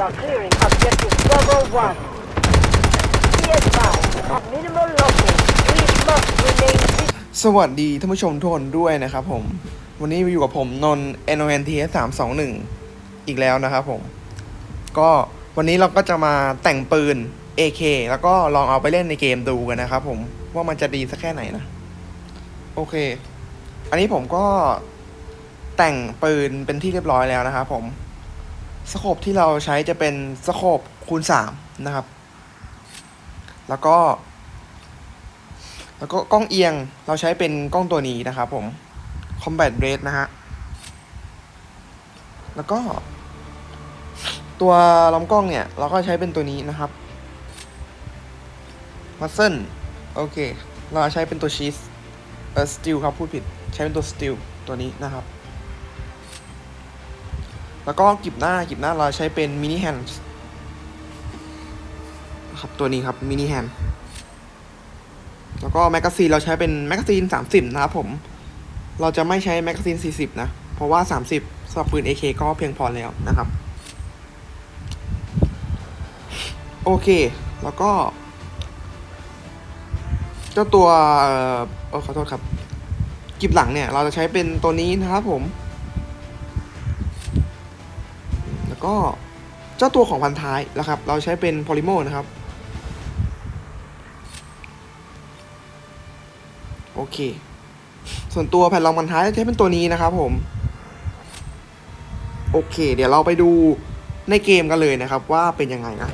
are clearing objective Bravo 1. Be advised, at minimal losses, we must remain vigilant. สวัสดีท่านผู้ชมทุกคนด้วยนะครับผม วันนี้อยู่กับผมนนท์ n o n t s 3 2 1 อีกแล้วนะครับผม ก็วันนี้เราก็จะมาแต่งปืน AK แล้วก็ลองเอาไปเล่นในเกมดูกันนะครับผม ว่ามันจะดีสักแค่ไหนนะ โอเค อันนี้ผมก็แต่งปืนเป็นที่เรียบร้อยแล้วนะครับผม สโคปที่เราใช้จะเป็นสโคปคูณ 3 นะครับ แล้วก็ แล้วก็กล้องเอียงเราใช้เป็นกล้องตัวนี้นะครับผม Combat Red นะฮะ แล้วก็ ตัวลำกล้องเนี่ย เราก็ใช้เป็นตัวนี้นะครับ Muscle โอเค เราใช้เป็นตัวชีสเออสติลครับ พูดผิด ใช้เป็นตัวสติลตัวนี้นะครับ แล้วก็กิบหน้ากิบหน้าเราใช้เป็นมินิแฮนด์ครับตัวนี้ครับมินิแฮนด์แล้วก็แมกกาซีนเราใช้เป็นแมกกาซีน30นะครับผม เราจะไม่ใช้แมกกาซีน40นะ เพราะว่า30สำหรับปืน AK ก็เพียงพอแล้วนะครับ โอเค แล้วก็ เจ้าตัวเอ่อเออขอโทษครับ กิบหลังเนี่ย เราจะใช้เป็นตัวนี้นะครับผม ก็เจ้าตัวของพันท้ายนะครับ เราใช้เป็นโพลิโมนะครับ โอเค ส่วนตัวแผ่นรองบรรท้ายใช้เป็นตัวนี้นะครับผม โอเค เดี๋ยวเราไปดูในเกมกันเลยนะครับว่าเป็นยังไงนะ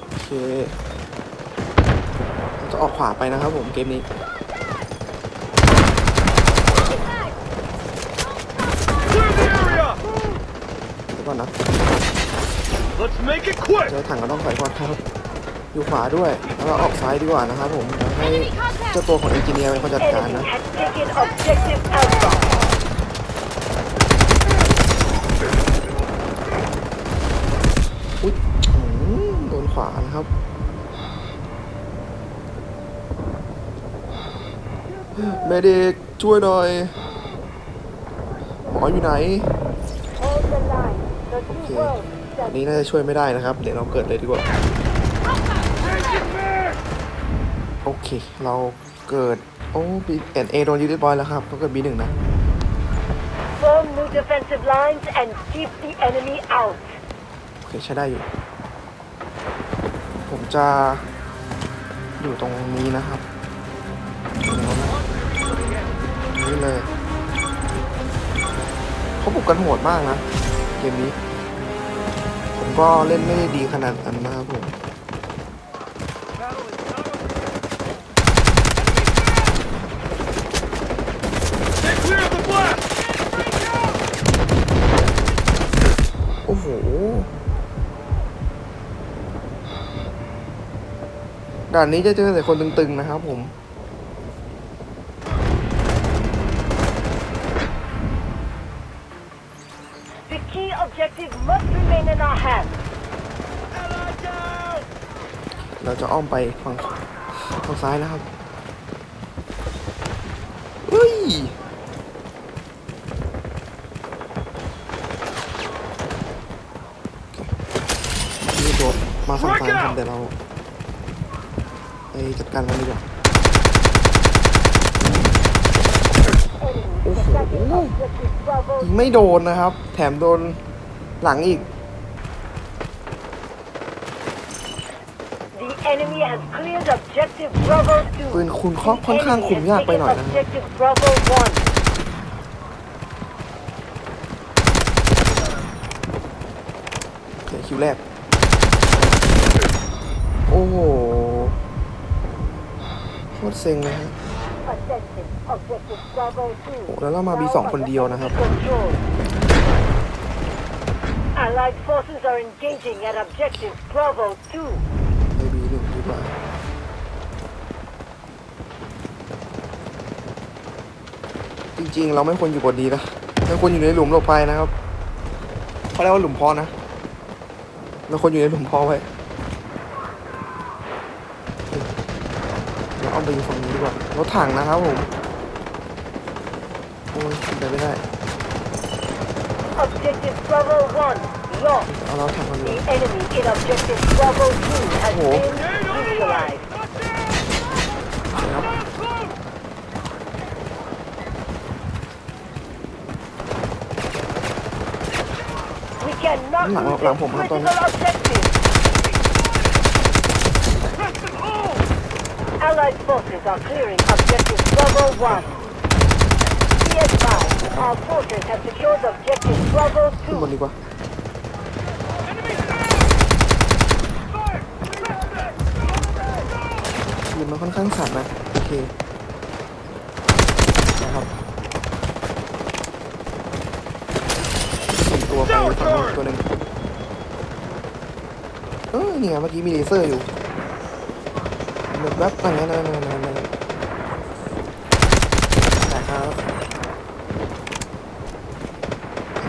โอเคจะออกขวาไปนะครับผมเกมนี้ Clear the area! เดี๋ยว ก่อนนะ Let's make it quick! เจอถังก็ต้องถอยก่อนครับ อยู่ขวาด้วย แล้วเราออกซ้ายดีกว่านะครับผมเดี๋ยวให้เจ้าตัวของเอนจิเนียร์เป็นคนจัดการ Enemy นะ has taken objective Alpha. อุ๊ยอืมโดนขวานะครับ เมดิกช่วยหน่อย หมออยู่ไหน Hold the line. The two Okay. worlds อั stand นนี้น่าจะช่วยไม่ได้นะครับ เดี๋ยวเราเกิดเลยดีกว่า Take it back! โอเค เราเกิด โอ้บีเอ็นเอโดนยึดเรียบร้อยแล้วครับต้องเกิดบีหนึ่งนะ Form new defensive lines and keep the enemy out. โอเคใช้ได้อยู่ ผมจะอยู่ตรงนี้นะครับตรงนี้นะนี่เลยเขาบุกกันโหดมากนะเกมนี้ ผมก็เล่นไม่ได้ดีขนาดนั้นนะครับผมโอ้โหด่านนี้จะเจอแต่คนตึงๆนะครับผม มไปฝั่งฝั่งซ้ายนะครับเฮ้ยนี่โดดมาฝั่งซ้ายครับเดี๋ยวเราไปจัดการมันดีกว่า Enemy attacking objective Bravo ยิงไม่โดนนะครับ แถมโดนหลังอีก enemy has cleared objective Bravo 2. ปืนคุณค่อนค่อนข้างคุมยากไปหน่อยนะ Objective Bravo 1. โอเคคิวแรก โอ้โหโคตรเซ็งเลยฮะ Attention, objective Bravo 2. โอ้แล้วเรามา B2 คนเดียวนะครับ Control. Allied forces are engaging at objective Bravo 2. จริงๆ เราไม่ควรอยู่บนดีนะเราควรอยู่ในหลุมหลบภัยนะครับเขาเรียกว่าหลุมพอนะเราควรอยู่ในหลุมพอไว้เดี๋ยวเอาไปอยู่ฝั่งนี้ดีกว่ารถถังนะครับผมโอ้ยไปไม่ได้ Objective Bravo 1 lost. เอาเราแข่งกันเล The ย enemy in Objective Bravo 2 has Oh. been Grenade over neutralized. Yep. Close! We cannot Lang- lose lang thisผมครับตอนนี้ critical objective. Press and hold! Allied forces are clearing Objective Bravo 1. Be advised, our forces have secured Objective Bravo ขึ้นบน 2. ดีกว่า มันค่อนข้างสั่นนะโอเคนะครับสี่ตัวไปฝั่งนู้นตัวหนึ่งเออเนี่ไงเมื่อกี้มีเลเซอร์อยู่แบบแบบนั่นนั่นนั่นนั่นนั่นแต่ครับ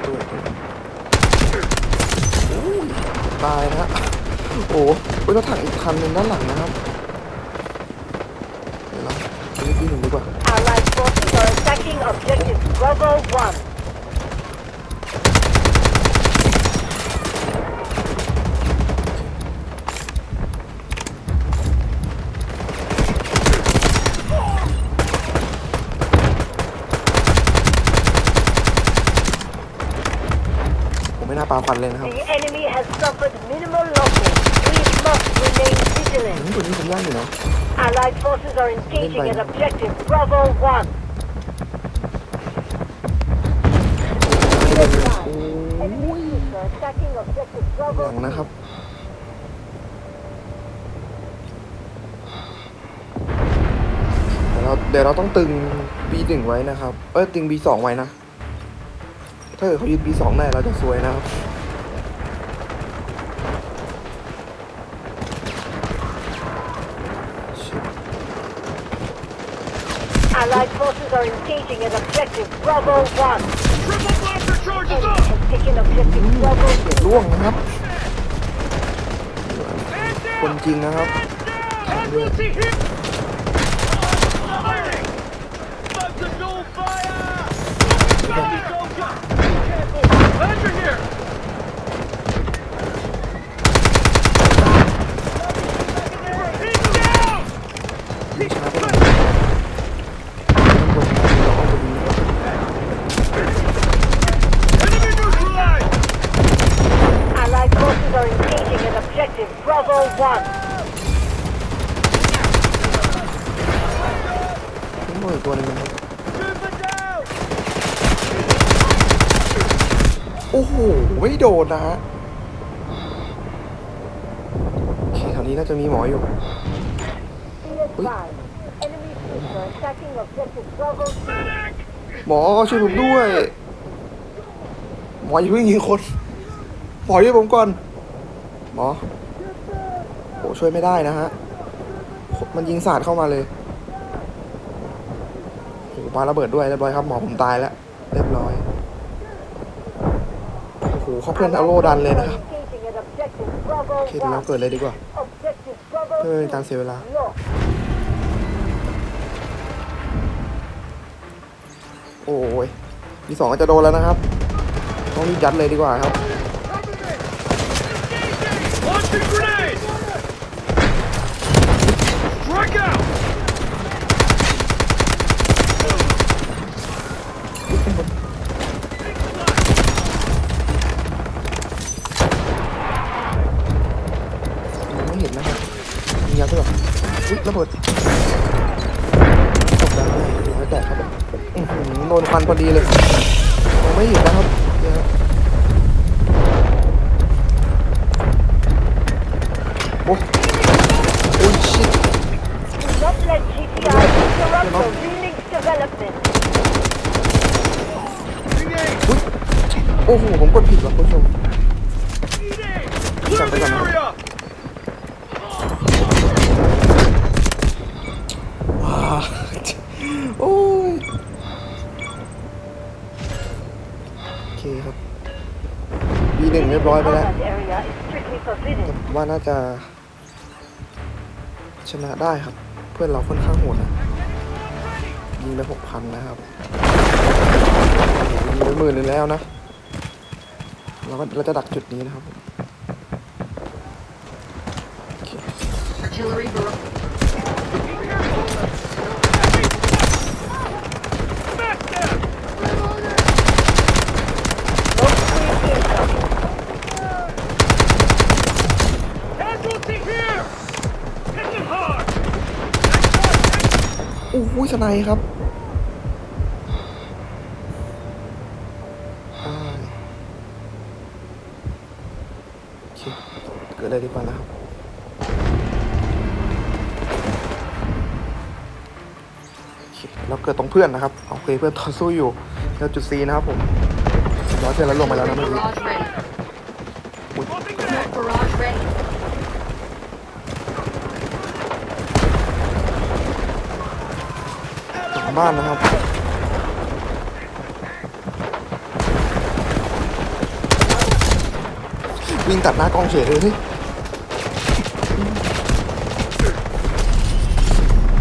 ตัวตัวโอ้ยตายนะฮะโอ้โหเรถถังอีกคันหนึ่งด้านหลังนะครับ ดีกว่า Allied forces are attacking Objective Bravo 1. ผมไม่น่าปาควันเลยนะครับ The enemy has suffered minimal Allied forces are engaging at Objective Bravo 1. ไม่ได้เลยโอ้ Enemy ย troops are attacking Objective ห Bravo ลังนะครับ เดี๋ยวเราเดี๋ยวเราต้องตึง B1 ไว้นะครับ เอ้ยตึง B2 ไว้นะ ถ้าเกิดเขายึด B2 ได้เราจะซวยนะครับชิบ Allied forces are engaging at Objective Bravo 1. Triple blaster charges Enemy up! has taken Objective Bravo 2. ล่วงนะครับ Man คน down! จริงนะครับ Man down! Multi hit! ไม่โดนนะฮะโอเคแถวนี้น่าจะมีหมออยู่หมอช่วยผมด้วย หมออย่าเพิ่งยิงคนหมอช่วยผมก่อน หมอโอ้ช่วยไม่ได้นะฮะ มันยิงสาดเข้ามาเลยโอ้ปาระเบิดด้วยเรียบร้อยครับ หมอผมตายแล้ว เรียบร้อย โอ้โห เขาเพื่อนเอาโลดันเลยนะครับโอเคเดี๋ยวเราเกิดเลยดีกว่าเพื่อเป็นการเสียเวลาโอ้ยมีสองก็จะโดนแล้วนะครับ ต้องรีบยัดเลยดีกว่าครับ อุ๊ยระเบิดตกแล้วร้อยแตกครับอื้อหือโดนควันพอดีเลยมองไม่เห็นนะครับโอ้ยโอ้ยชิต not let GTI interrupt the Remix development. โอ้โหผมกดผิดว่ะคุณผู้ชม Clear the Jump in. area! ว้าโอ้ย โอเคครับ B1 เรียบร้อยไปแล้ว Combat area is strictly ว่าน่าจะชนะได้ครับ เพื่อนเราค่อนข้างโหดนะยิงไปหกพันนะครับยิงไปหมื่นหนึงแล้วนะ เราก็เราจะดักจุดนี้นะครับผม Artillery barrage. Smack them! Smoke screen incoming. Casualty here! Hit them hard! โอ้โห สไนด์ครับโอเคเกิดอะไรดีกว่านะครับเราเกิดตรงเพื่อนนะครับโอเคเพื่อนต่อสู้อยู่แล้วจุดซีนะครับผมร้อยเพื่อนแล้วลงไปแล้วนะเมื่อกี้ Barrage ready. Swapping Smoke back! barrage ready. หลัง บ้านนะครับวิ่งตัดหน้ากล้องเฉยเลยเฮ้ย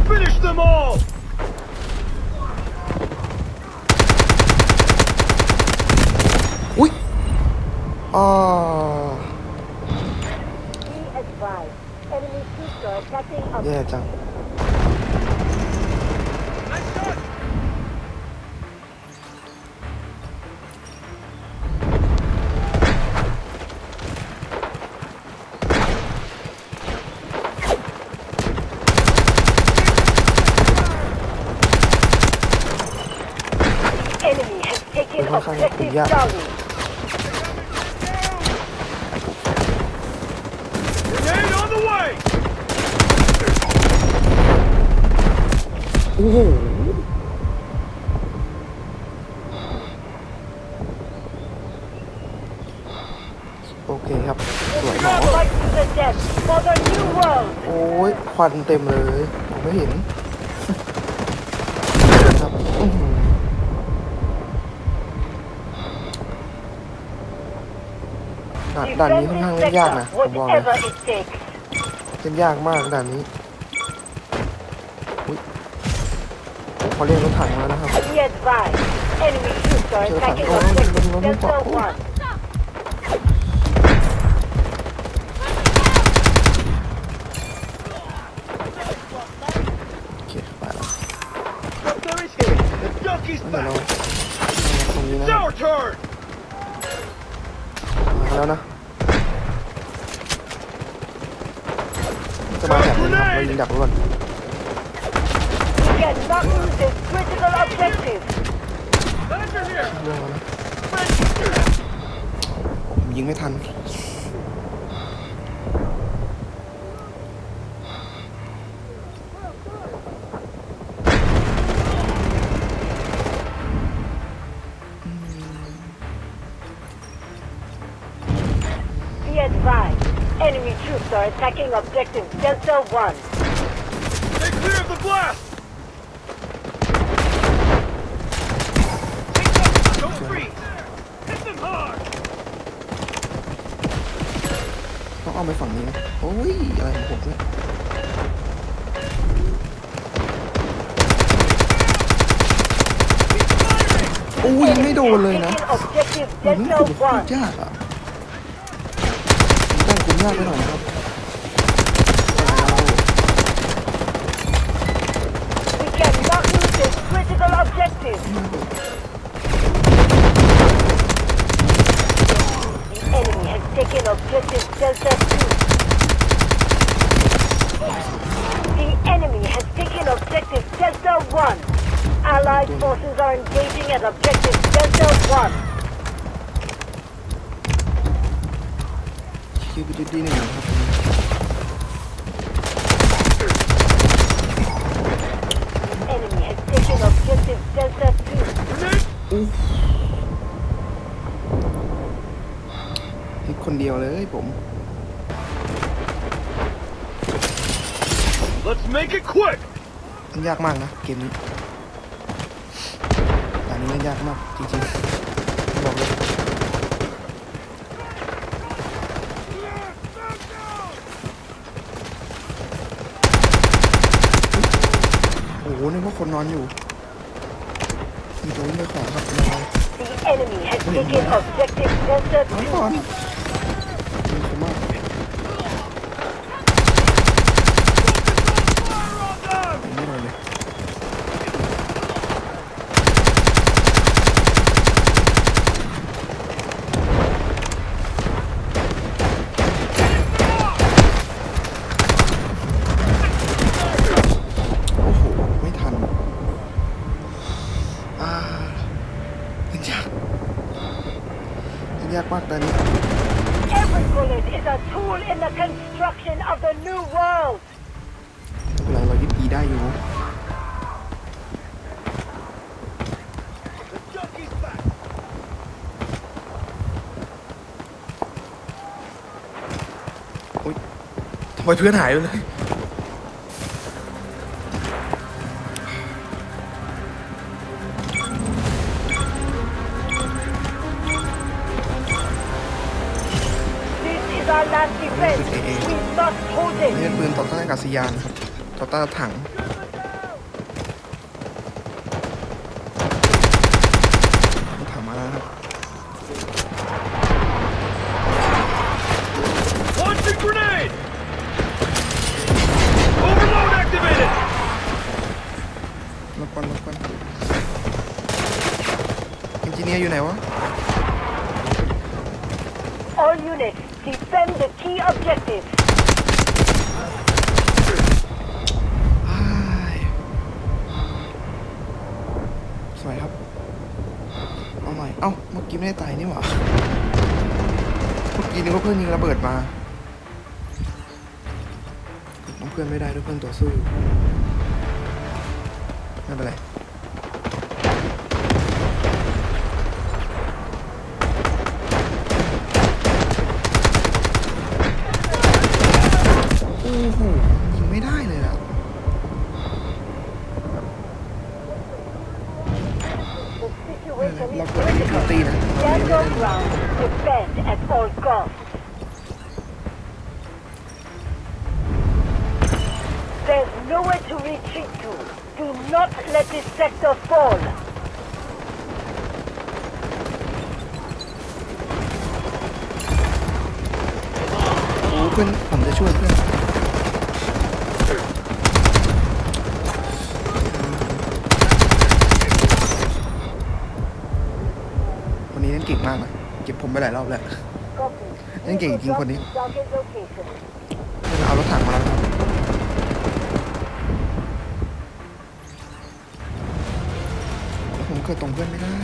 Finish them all! อุ้ยอ่า Be advised. Enemy troops are attacking แย่จัง Enemy has taken objective Charlie. โอ้ยควันเต็มเลยผมไม่เห็นครับอื้อหือด่านด่านนี้ค่อนข้าง Defend เล่ this นยากนะ sector, ผมบอกเลย whatever it takes. เล่นยากมากด่านนี้อุ้ยเขาเรียกรถถังแล้วนะครับ Be advised. Enemy troops are Chưa attacking phản ứng, objective nó- nó- nó Delta bỏ. 1. รงนี้นะ It's our turn! มาแล้วนะจะมาแบบนี้นะครับเรายิงดักไว้ก่อน We cannot lose this critical objective. Lander here! เรื่องแล้วนะผมยิงไม่ทัน are attacking objective Delta 1. Stay clear of the blast! Take cover! Don't freeze! Hit them hard! ต้องเอาไปฝั่งนี้นะโอ้ย อะไรของผมเนี่ยโอ้ยยังไม่โดนเลยนะ Taking objective มันรู้ Delta สึกว่าพูด 1. ยากอะต้องคุณยากไปหน่อยนะครับ The enemy has taken objective Delta 2. The enemy has taken objective Delta 1. Allied forces are engaging at objective Delta 1. Grenade! พลิกคนเดียวเลยผม Let's make it quick! มันยากมากนะเกมนี้ด่านนี้เล่นยากมากจริงๆบอกเลยโอ้โหนึกว่าคนนอนอยู่ มีตัวนี้ไปขวาครับนอน The enemy has taken objective Delta น้อย 2. ก่อนยิงผมมาก Fire on them! ไม่เลยเลย โอ้โห ไม่ทัน อ่าเป็นยากเป็นยากมากตอนนี้ Every bullet is a tool in the construction of the new world. ไม่เป็นไรเรายึดอีได้อยู่ The junkie's back! อุ๊ยทำไม เพื่อนหายไปเลย This is our last defense. We must hold นี่ it. เป็นปืนต่อต้านอากาศยานครับต่อต้านถังถังมาแล้วนะครับ Launching grenade! Overload activated! รบกวนรบกวนเอนจิเนียร์อยู่ไหนวะ All units, defend the key objectives. อ้ายสวยครับ เอาหน่อย เอ้า เมื่อกี้ ไม่ได้ตายนี่หว่าเมื่อกี้นึกว่าเพื่อนยิงระเบิดมาน้องเพื่อนไม่ได้ด้วยเพื่อนต่อสู้อยู่ไม่เป็นไร nowhere to retreat to. Do not let this sector fall. โอ้เพื่อนผมจะช่วยเพื่อนวันนี้เล่นเก่งมากนะเก็บผมไปหลายรอบแล้ว Copy. Anh kể chính con đi. Target location. เอาร เกิดตรงเพื่อนไม่ได้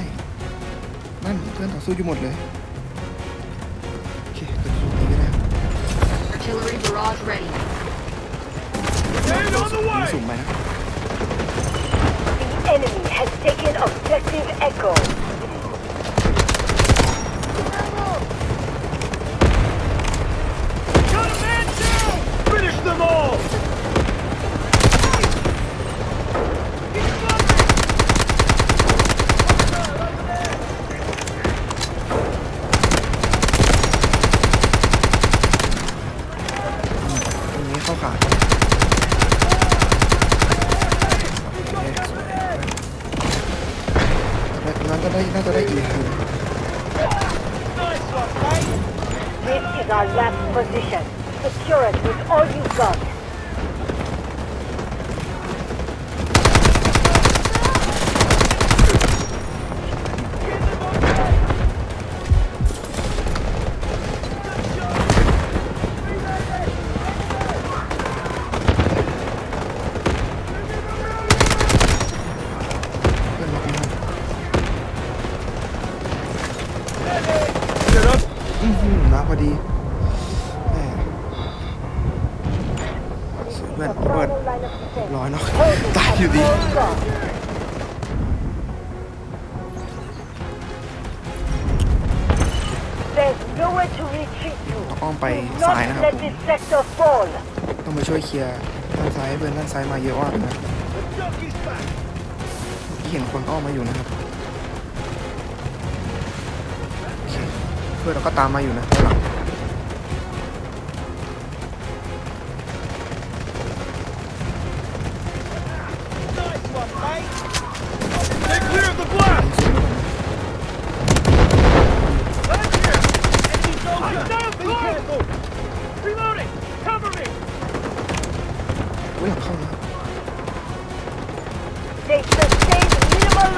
นั่นเพื่อนต่อสู้อยู่หมดเลย โอเคเกิดตรงนี้ก็ได้ Artillery barrage ready. Grenade on the ยิง way! สูงไปนะ The enemy has taken objective Echo. คลียร์ด้านซ้ายเพื่อนด้านซ้ายมาเยอะมากนะที่เห็นคนอ้อมมาอยู่นะครับเพื่อนเราก็ตามมาอยู่นะหลัง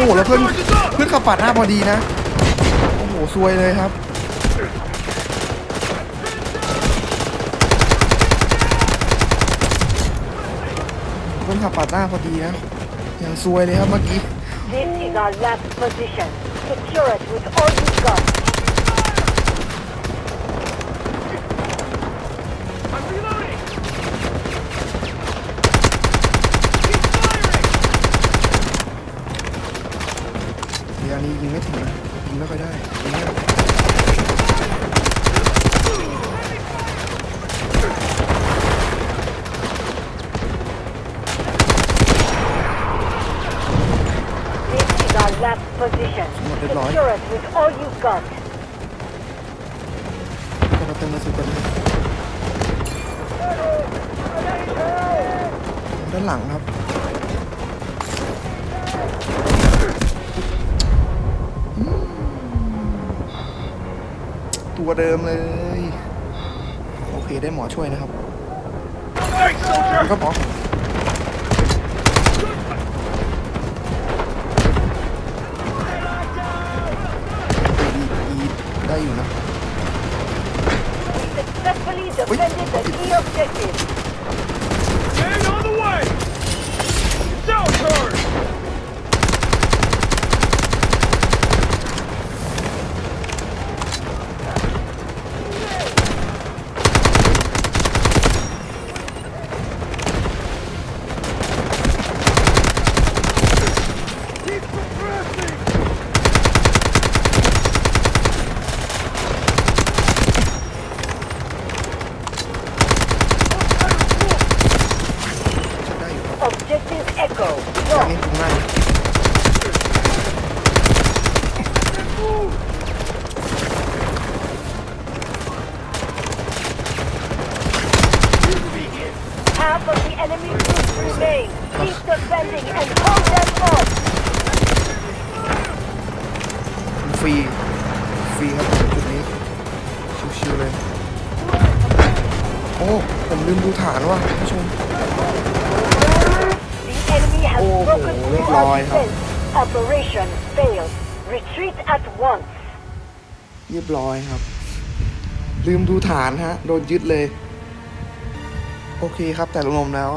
อ้โหแล้วเพื่อนเพื่อนขับปาดหน้าพอดีนะ โอ้โหซวยเลยครับเพื่อนขับปาดหน้าพอดีนะอย่างซวยเลยครับเมื่อกี้ This is our last position. Secure it with all you've got. I'm reloading! Keep firing! ระยะนี้ยิงไม่ถึงนะยิงไม่ค่อยได้ยิงไม่ได้ This is our last position. Một đứa nói. Secure it with all you've got. ก็มาเติมกระสุนกันเลยด้านหลังครับอืมตัวเดิมเลย โอเคได้หมอช่วยนะครับ Right, soldier! ก็หมอดี อยู่นะ We successfully defended the key objective. รีฟรีครับจุดนี้ชิวๆเลยโอ้ผมลืมดูฐานว่ะท่านผู้ชม The enemy has Oh, broken through look our like, huh? defense. Operation failed. Retreat at once. เรียบร้อยครับ ลืมดูฐานฮะ โดนยึดเลย โอเคครับแต่รวมๆแล้ว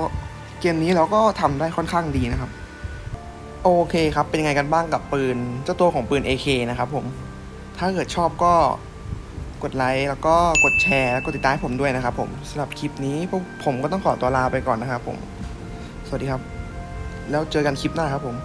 เกมนี้เราก็ทำได้ค่อนข้างดีนะครับ โอเคครับ เป็นยังไงกันบ้างกับปืน เจ้าตัวของปืน AK นะครับผม ถ้าเกิดชอบก็กดไลค์แล้วก็กดแชร์แล้วกดติดตามผมด้วยนะครับผมสำหรับคลิปนี้พวกผมก็ต้องขอตัวลาไปก่อนนะครับผม สวัสดีครับ แล้วเจอกันคลิปหน้าครับผม